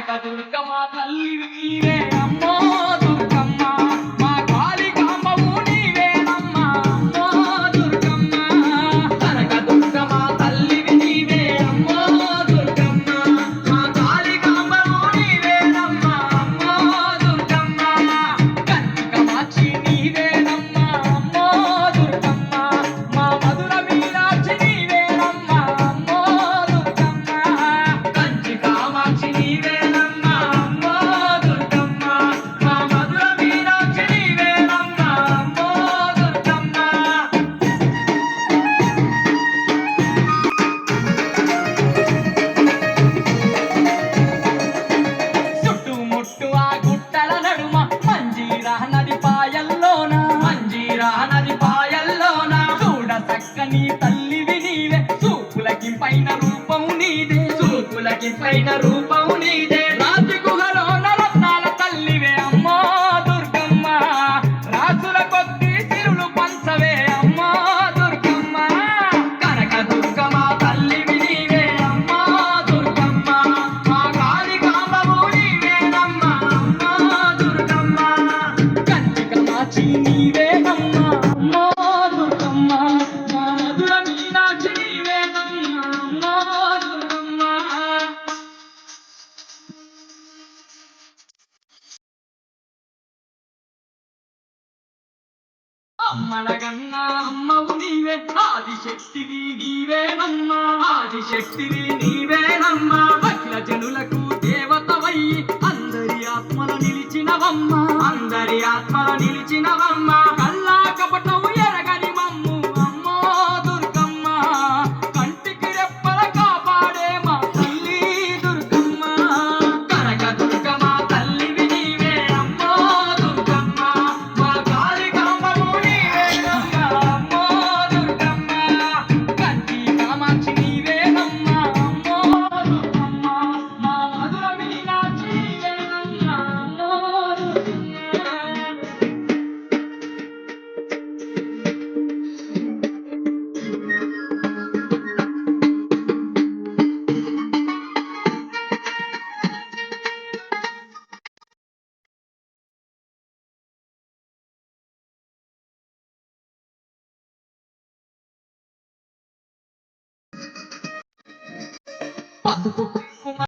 కదులుక మా తల్లి అమ్మా. పైన రూపం నీదే. చూపులకి పైన రూపం అమ్మడగన్నా అమ్మవు నీవే. ఆదిశక్తివి నీవేనమ్మా జనులకు Pato,